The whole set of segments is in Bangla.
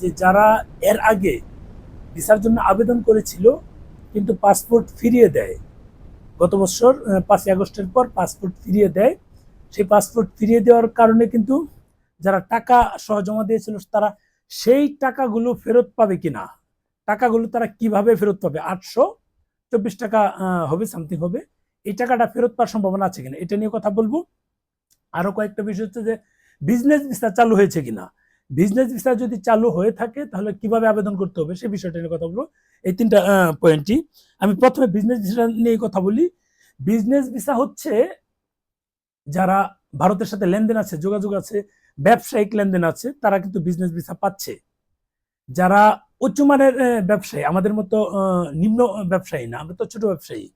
যে যারা এর আগে ভিসার জন্য আবেদন করেছিল, কিন্তু পাসপোর্ট ফিরিয়ে দেয়। গত বছর পাঁচই আগস্টের পর পাসপোর্ট ফিরিয়ে দেয়। সেই পাসপোর্ট ফিরিয়ে দেওয়ার কারণে কিন্তু যারা টাকা সহ জমা দিয়েছিল, তারা সেই টাকাগুলো ফেরত পাবে কিনা? টাকাগুলো তারা কীভাবে ফেরত পাবে? আটশো চব্বিশ টাকা হবে সামথিং হবে। এই টাকাটা ফেরত পাওয়ার সম্ভাবনা আছে কিনা? এটা নিয়ে কথা বলব। আরও কয়েকটা বিষয় হচ্ছে যে বিজনেস ভিসা চালু হয়েছে কিনা? বিজনেস ভিসা যদি চালু হয়ে থাকে, তাহলে কীভাবে আবেদন করতে হবে? সেই বিষয়টা নিয়ে কথা বলব। এই তিনটা পয়েন্টই আমি প্রথমে বিজনেস ভিসা নিয়ে কথা বলি। বিজনেস ভিসা হচ্ছে যারা ভারতের সাথে লেনদেন আছে, যোগাযোগ আছে, ব্যবসায়িক লেনদেন আছে, তারা কিন্তু বিজনেস ভিসা পাচ্ছে। যারা উচ্চমানের ব্যবসায়ী, আমাদের মতো নিম্ন ব্যবসায়ী না, আমরা তো ছোট ব্যবসায়ী।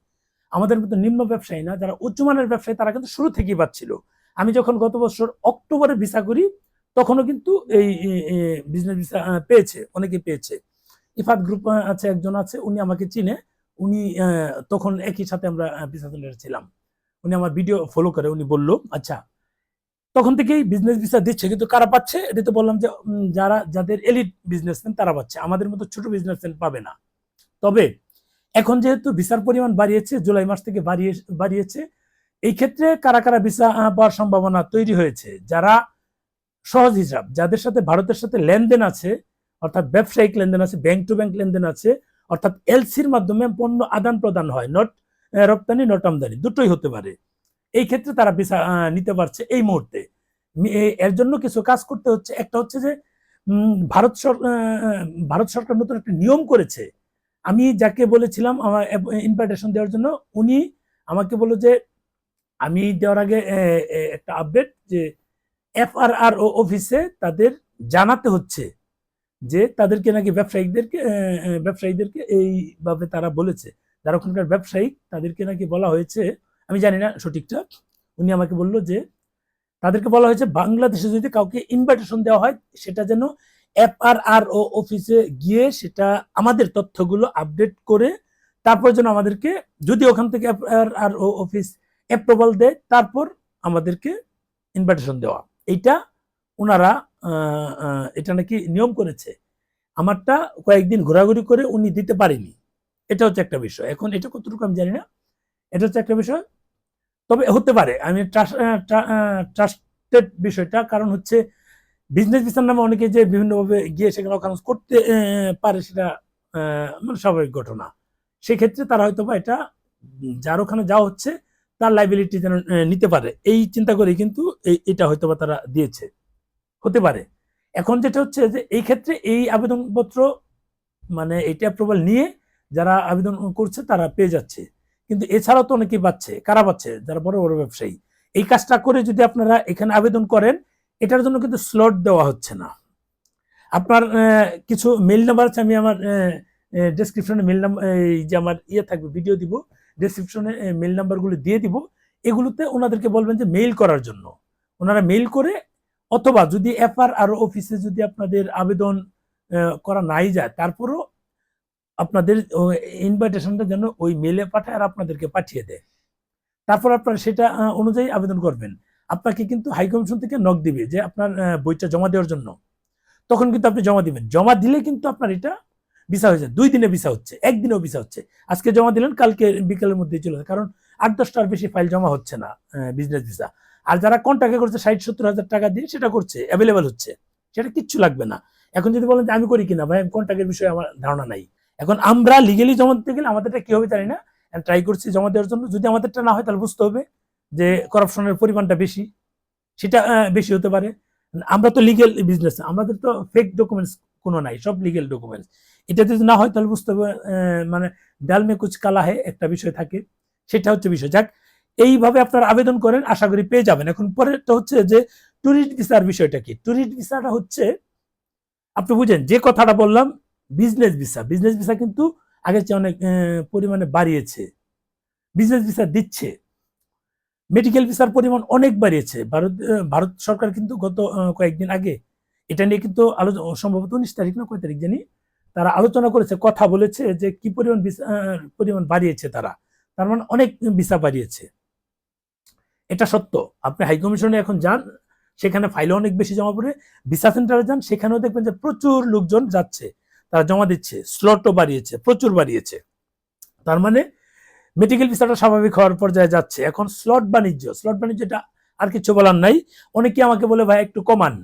আমাদের মতো নিম্ন ব্যবসায়ী না, যারা উচ্চমানের ব্যবসায়ী, তারা কিন্তু শুরু থেকেই পাচ্ছিল। আমি যখন গত বছর অক্টোবরে ভিসা করি তখনও কিন্তু এই বিজনেস ভিসা পেয়েছে, অনেকে পেয়েছে। ইফাত গ্রুপ আছে, একজন আছে, উনি আমাকে চিনে। উনি তখন একই সাথে আমরা ভিসা ছিলাম। উনি আমার ভিডিও ফলো করে, উনি বলল আচ্ছা। তখন থেকেই বিজনেস ভিসা দিচ্ছে, কিন্তু কারা পাচ্ছে? এটা তো বললাম যে যারা, যাদের এলিট বিজনেসম্যান তারা পাচ্ছে। আমাদের মতো ছোট বিজনেসম্যান পাবে না। তবে, এখন যেহেতু ভিসার পরিমাণ বাড়িয়েছে, জুলাই মাস থেকে বাড়িয়ে, বাড়িয়েছে, এই ক্ষেত্রে কারা কারা ভিসা পাওয়ার সম্ভাবনা তৈরি হয়েছে? যারা সহজ হিসাব যাদের সাথে ভারতের সাথে লেনদেন আছে অর্থাৎ ব্যবসায়িক লেনদেন আছে ব্যাংক টু ব্যাংক লেনদেন আছে অর্থাৎ এলসির মাধ্যমে পণ্য আদান প্রদান হয় নট রপ্তানি নট আমদানি দুটোই হতে পারে। এই ক্ষেত্রে তারা ভিসা নিতে পারছে এই মুহূর্তে। এর জন্য কিছু কাজ করতে হচ্ছে একটা হচ্ছে যে ভারত সর- আহ, ভারত সরকার নতুন একটা নিয়ম করেছে। আমি যাকে বলেছিলাম আমার ইনভাইটেশন দেওয়ার জন্য উনি আমাকে বলল যে আমি দেওয়ার আগে একটা আপডেট যে এফআরআর ও অফিসে তাদের জানাতে হচ্ছে যে তাদেরকে নাকি ব্যবসায়িকদেরকে ব্যবসায়ীদেরকে এইভাবে তারা বলেছে। যারা ওখানকার ব্যবসায়িক তাদেরকে নাকি বলা হয়েছে, আমি জানি না সঠিকটা, উনি আমাকে বলল যে তাদেরকে বলা হয়েছে বাংলাদেশে যদি কাউকে ইনভাইটেশন দেওয়া হয়, সেটা যেন এফআরআর ও অফিসে গিয়ে সেটা আমাদের তথ্যগুলো আপডেট করে, তারপর যেন আমাদেরকে যদি ওখান থেকে এফআরআর ও অফিস অ্যাপ্রুভাল দেয়, তারপর আমাদেরকে ইনভাইটেশন দেওয়া। এইটা ওনারা এটা নাকি নিয়ম করেছে। আমারটা কয়েকদিন ঘোরাঘুরি করে উনি দিতে পারেনি। এটা হচ্ছে একটা বিষয়। এখন এটা কতটুকু আমি জানি না। এটা হচ্ছে একটা বিষয়। তবে হতে পারে। আমি ট্রাস্টেড বিষয়টা কারণ হচ্ছে বিজনেস ভিসার নামে অনেকে যে বিভিন্নভাবে গিয়ে সেখানে অকারেন্স করতে পারে সেটা মানে স্বাভাবিক ঘটনা। সেক্ষেত্রে তারা হয়তো বা এটা যার ওখানে যাওয়া হচ্ছে তার লাইবিলিটি যেন নিতে পারে। এই চিন্তা করে কিন্তু এটা হয়তো বা তারা দিয়েছে। হতে পারে। এখন যেটা হচ্ছে যে, এই ক্ষেত্রে এই আবেদনপত্র মানে এটা অ্যাপ্রুভাল নিয়ে যারা আবেদন করছে তারা পেয়ে যাচ্ছে। কিন্তু এছাড়াও তো অনেকেই পাচ্ছে, কারা পাচ্ছে? যারা বড় বড় ব্যবসায়ী। এই কাজটা করে যদি আপনারা এখানে আবেদন করেন, এটার জন্য কিন্তু স্লট দেওয়া হচ্ছে না। আপনার কিছু মেল নাম্বার আছে, আমি আমার ডেসক্রিপশনে মেল নাম্বার এই যে আমার ইয়ে থাকবে ভিডিও দিব। ডেসক্রিপশনে মেল নাম্বারগুলো দিয়ে দিব। এগুলোতে ওনাদেরকে বলবেন যে মেইল করার জন্য। ওনারা মেইল করে, অথবা যদি এফআর আর অফিসে যদি আপনাদের আবেদন করা নাই যায়, তারপরও আপনাদের ইনভাইটেশনটা যেন ওই মেলে পাঠায় আর আপনাদেরকে পাঠিয়ে দেয়। তারপর আপনারা সেটা অনুযায়ী আবেদন করবেন। আপনাকে কিন্তু হাই কমিশন থেকে নক দিবে যে আপনার বইটা জমা দেওয়ার জন্য। তখন কিন্তু আপনি জমা দিবেন। জমা দিলে কিন্তু আপনার এটা ভিসা হয়ে যায় দুই দিনে ভিসা হচ্ছে, একদিনেও ভিসা হচ্ছে। আজকে জমা দিলেন, কালকে বিকেলের মধ্যেই চলে কারণ আট দশটার বেশি ফাইল জমা হচ্ছে না বিজনেস ভিসা আর যারা কন্ট্যাক্টে করছে, ষাট সত্তর হাজার টাকা দিয়ে সেটা করছে অ্যাভেলেবেল হচ্ছে। সেটা কিচ্ছু লাগবে না। এখন যদি বলেন যে, আমি করি কিনা? ভাই কন্ট্যাক্টের বিষয়ে আমার ধারণা নাই। এখন আমরা লিগেলি জমা দিতে গেলে আমাদেরটা কি হবে জানি না। ট্রাই করছি জমা দেওয়ার জন্য। যদি আমাদেরটা না হয়, তাহলে বুঝতে হবে যে করাপশনের পরিমাণটা বেশি। সেটা বেশি হতে পারে। আমরা তো লিগেল বিজনেস আমাদের তো ফেক ডকুমেন্টস কোনো নাই, সব লিগেল ডকুমেন্টস এটা যদি না হয়, তাহলে বুঝতে হবে মানে ডালমে কুচ কালা হে একটা বিষয় থাকে। সেটা হচ্ছে বিষয়। যাক, এইভাবে আপনারা আবেদন করেন, আশা করি পেয়ে যাবেন। এখন পরেরটা হচ্ছে যে ট্যুরিস্ট ভিসার বিষয়টা কি? ট্যুরিস্ট ভিসাটা হচ্ছে, আপনি বুঝেন, যে কথাটা বললাম বিজনেস ভিসা। বিজনেস ভিসা কিন্তু আগের চেয়ে অনেক পরিমাণে বাড়িয়েছে। বিজনেস ভিসা দিচ্ছে। মেডিকেল ভিসার পরিমাণ অনেক বাড়িয়েছে। ভারত ভারত সরকার কিন্তু গত কয়েকদিন আগে এটা নিয়ে কিন্তু আলোচনা সম্ভবত উনিশ তারিখ না, কয় তারিখ জানি তারা আলোচনা করেছে, কথা বলেছে যে কি পরিমাণ পরিমাণ বাড়িয়েছে তারা। তার মানে অনেক ভিসা বাড়িয়েছে। এটা সত্য। আপনি হাইকমিশনে এখন যান, সেখানে ফাইলে অনেক বেশি জমা পড়ে, ভিসা সেন্টারে যান, সেখানেও দেখবেন যে প্রচুর লোকজন যাচ্ছে, তারা জমা দিচ্ছে স্লটও বাড়িয়েছে, প্রচুর বাড়িয়েছে। তার মানে মেডিকেল ভিসাটা স্বাভাবিক হওয়ার পর্যায়ে যাচ্ছে। এখন স্লট বাণিজ্য স্লট বাণিজ্যটা আর কিছু বলার নাই। অনেকে আমাকে বলে, ভাই, একটু কমান।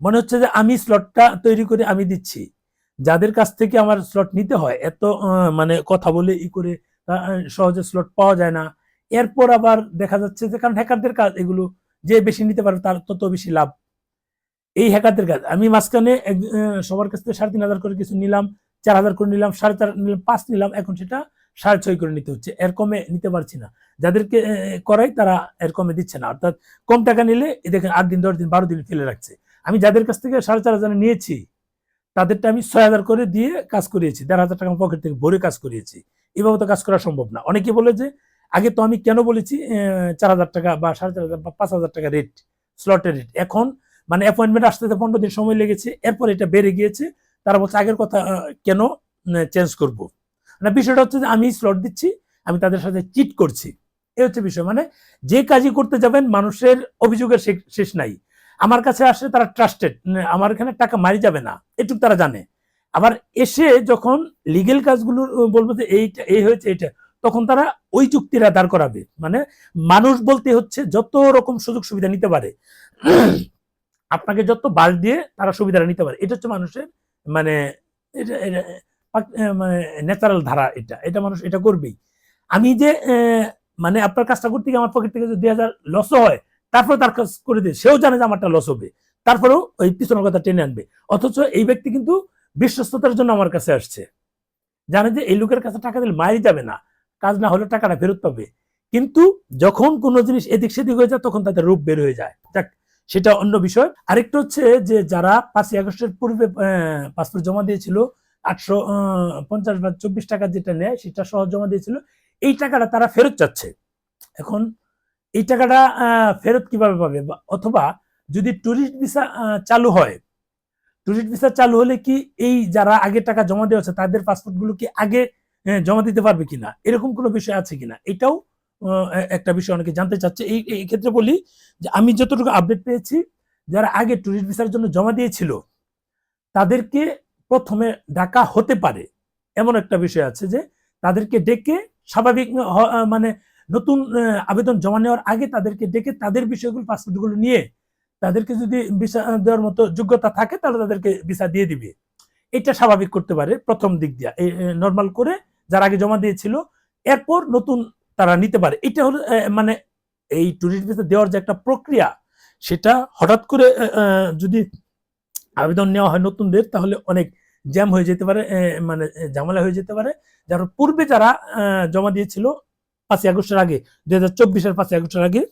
মনে হচ্ছে যে আমি স্লটটা তৈরি করে আমি দিচ্ছি। যাদের কাছ থেকে আমার স্লট নিতে হয়, এত মানে কথা বলে ই করে সহজে স্লট পাওয়া যায় না। এরপর আবার দেখা যাচ্ছে যে, কারণ হ্যাকারদের কাজ এগুলো, যে বেশি নিতে পারবে তার তত বেশি লাভ। এই হ্যাকারদের কাজ, আমি মাঝখানে সবার কাছ থেকে সাড়ে তিন হাজার করে কিছু নিলাম, চার হাজার করে নিলাম, সাড়ে চার, নিলাম, পাঁচ নিলাম, এখন সেটা সাড়ে ছয় করে নিতে হচ্ছে। এর কমে নিতে পারছি না। যাদেরকে করাই তারা এর কমে দিচ্ছে না। অর্থাৎ কম টাকা নিলে দেখেন আট দিন, দশ দিন, বারো দিন ফেলে রাখছে। আমি যাদের কাছ থেকে সাড়ে চার হাজার নিয়েছি তাদেরটা আমি ছয় হাজার করে দিয়ে কাজ করিয়েছি, দেড় হাজার টাকা পকেট থেকে ভরে কাজ করিয়েছি। এভাবে তো কাজ করা সম্ভব না। অনেকে বলে যে, আগে তো আমি কেন বলেছি চার হাজার টাকা বা সাড়ে চার হাজার বা পাঁচ হাজার টাকা রেট স্লটের রেট এখন মানে অ্যাপয়েন্টমেন্ট আসতে পনেরো দিন সময় লেগেছে, এরপর এটা বেড়ে গিয়েছে। তারা বলছে, আগের কথা কেন চেঞ্জ করব? না, বিষয়টা হচ্ছে যে, আমি স্লট দিচ্ছি, আমি তাদের সাথে চিট করছি। এ হচ্ছে বিষয়। মানে যে কাজই করতে যাবেন, মানুষের অভিযোগের শেষ নাই। আমার কাছে আসলে তারা ট্রাস্টেড আমার এখানে টাকা মারি যাবে না, এটুকু তারা জানে। আবার এসে যখন লিগেল কাজগুলো বলব যে এইটা, এই হয়েছে এটা তখন তারা ওই যুক্তিরা দাঁড় করাবে। মানে মানুষ বলতে হচ্ছে যত রকম সুযোগ সুবিধা নিতে পারে, আপনাকে যত বাস দিয়ে তারা সুবিধাটা নিতে পারে। এটা হচ্ছে মানুষের মানে মানে ন্যাচারাল ধারা এটা এটা মানুষ এটা করবেই। আমি যে মানে আপনার কাজটা করতে গিয়ে আমার পকেট থেকে যদি দুই হাজার লসও হয় তারপরে তার কাজ করে দিয়ে সেও জানে যে আমারটা লস হবে। তারপরেও ওই পিছনের কথা টেনে আনবে। অথচ এই ব্যক্তি কিন্তু বিশ্বস্ততার জন্য আমার কাছে আসছে। জানে যে এই লোকের কাছে টাকা দিলে মারি যাবে না। কাজ না হলে টাকাটা ফেরত পাবে। কিন্তু যখন কোনো জিনিস এদিক সেদিক হয়ে যায়, তখন তাদের রূপ বের হয়ে যায়। যাক, সেটা অন্য বিষয়। আরেকটা হচ্ছে যে যারা পাঁচই আগস্টের পূর্বে পাসপোর্ট জমা দিয়েছিল, আটশো পঞ্চাশ বা চব্বিশ টাকা যেটা নেয়, সেটা সহ জমা দিয়েছিল, এই টাকাটা তারা ফেরত চাচ্ছে। এখন এই টাকাটা ফেরত কীভাবে পাবে? অথবা যদি ট্যুরিস্ট ভিসা চালু হয় ট্যুরিস্ট ভিসা চালু হলে কি এই যারা আগে টাকা জমা দেওয়া আছে তাদের পাসপোর্টগুলো কি আগে আহ, জমা দিতে পারবে কিনা? এরকম কোনো বিষয় আছে কিনা? এটাও একটা বিষয় অনেকে জানতে চাচ্ছে। এই এই ক্ষেত্রে বলি যে আমি যতটুকু আপডেট পেয়েছি যারা আগে ট্যুরিস্ট ভিসার জন্য জমা দিয়েছিল তাদেরকে প্রথমে ডাকা হতে পারে। এমন একটা বিষয় আছে যে তাদেরকে ডেকে স্বাভাবিক মানে নতুন আবেদন জমা নেওয়ার আগে তাদেরকে ডেকে তাদের বিষয়গুলো, পাসপোর্টগুলো নিয়ে তাদেরকে যদি ভিসা দেওয়ার মতো যোগ্যতা থাকে, তাহলে তাদেরকে ভিসা দিয়ে দিবে। এটা স্বাভাবিক করতে পারে প্রথম দিক দিয়ে। নর্মাল করে যারা আগে জমা দিয়েছিল, এরপর নতুন তারা নিতে পারে। এটা হলো মানে এই ট্যুরিস্ট ভিসা দেওয়ার যে একটা প্রক্রিয়া, সেটা হঠাৎ করে যদি আবেদন নেওয়া হয় নতুনদের, তাহলে অনেক জ্যাম হয়ে যেতে পারে মানে ঝামেলা হয়ে যেতে পারে। যারা পূর্বে যারা জমা দিয়েছিল পাঁচই আগস্টের আগে, দুই হাজার চব্বিশের পাঁচই আগস্টের আগে,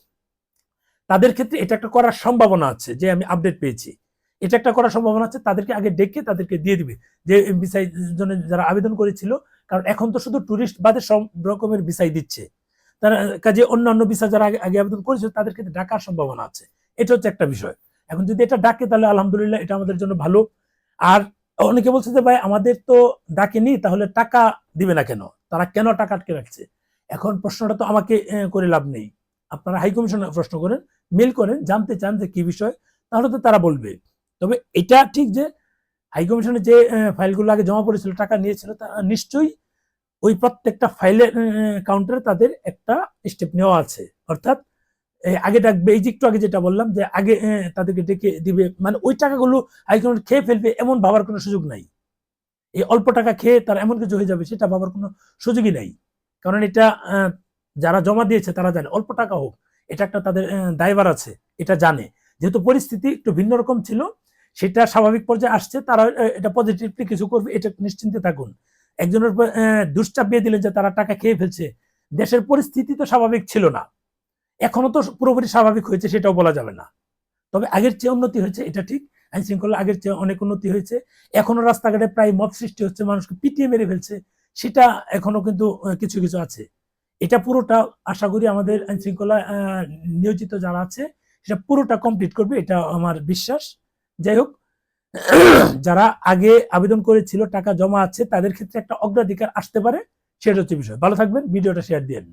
তাদের ক্ষেত্রে এটা একটা করার সম্ভাবনা আছে যে আমি আপডেট পেয়েছি। এটা একটা করার সম্ভাবনা আছে, তাদেরকে আগে ডেকে তাদেরকে দিয়ে দিবে। যে ভিসাই জন্য যারা আবেদন করেছিল, কারণ এখন তো শুধু টুরিস্ট বাদে সব রকমের ভিসাই দিচ্ছে। তারা, কাজে অন্যান্য ভিসা যারা আগে আগে আবেদন করেছিল, তাদের ক্ষেত্রে ডাকার সম্ভাবনা আছে। এটা হচ্ছে একটা বিষয়। এখন যদি এটা ডাকে, তাহলে আলহামদুলিল্লাহ এটা আমাদের জন্য ভালো। আর অনেকে বলছে যে, ভাই, আমাদের তো ডাকেনি, তাহলে টাকা দিবে না কেন? তারা কেন টাকা আটকে রাখছে? এখন প্রশ্নটা তো আমাকে করে লাভ নেই। আপনারা হাই কমিশনে প্রশ্ন করেন মেল করেন, জানতে চান যে কি বিষয়, তাহলে তো তারা বলবে। তবে এটা ঠিক যে হাই কমিশনে যে ফাইলগুলো আগে জমা পড়েছিল, টাকা নিয়েছিল, তা নিশ্চয়ই ওই প্রত্যেকটা ফাইলের কাউন্টারে তাদের একটা স্টেপ নেওয়া আছে। অর্থাৎ আগে ডাকবে, এই যে একটু আগে যেটা বললাম যে আগে তাদেরকে ডেকে দিবে মানে ওই টাকাগুলো হাই কমিশন খেয়ে ফেলবে এমন ভাবার কোনো সুযোগ নাই। এই অল্প টাকা খেয়ে তার এমন কিছু হয়ে যাবে, সেটা ভাবার কোনো সুযোগই নাই। কারণ এটা যারা জমা দিয়েছে তারা জানে, অল্প টাকা হোক, এটা একটা তাদের দায়বার আছে, এটা জানে। যেহেতু পরিস্থিতি একটু ভিন্ন রকম ছিল, সেটা স্বাভাবিক পর্যায়ে আসছে, তারা এটা পজিটিভলি কিছু করবে, এটা নিশ্চিন্তে থাকুন। একজনের দিয়ে দিলেন যে তারা টাকা খেয়ে ফেলছে, দেশের পরিস্থিতি তো স্বাভাবিক ছিল না। এখনও তো পুরোপুরি স্বাভাবিক হয়েছে, সেটাও বলা যাবে না। তবে আগের চেয়ে উন্নতি হয়েছে, এটা ঠিক আইন শৃঙ্খলা আগের চেয়ে অনেক উন্নতি হয়েছে। এখনও রাস্তাঘাটে প্রায় মত সৃষ্টি হচ্ছে, মানুষকে পিটিয়ে মেরে ফেলছে। সেটা এখনও কিন্তু কিছু কিছু আছে। এটা পুরোটা আশা করি আমাদের আইন শৃঙ্খলা নিয়োজিত যারা আছে, সেটা পুরোটা কমপ্লিট করবে, এটা আমার বিশ্বাস। যাই হোক, যারা আগে আবেদন করেছিল, টাকা জমা আছে, তাদের ক্ষেত্রে একটা অগ্রাধিকার আসতে পারে, সেটা হচ্ছে বিষয়। ভালো থাকবেন, ভিডিওটা শেয়ার দিন।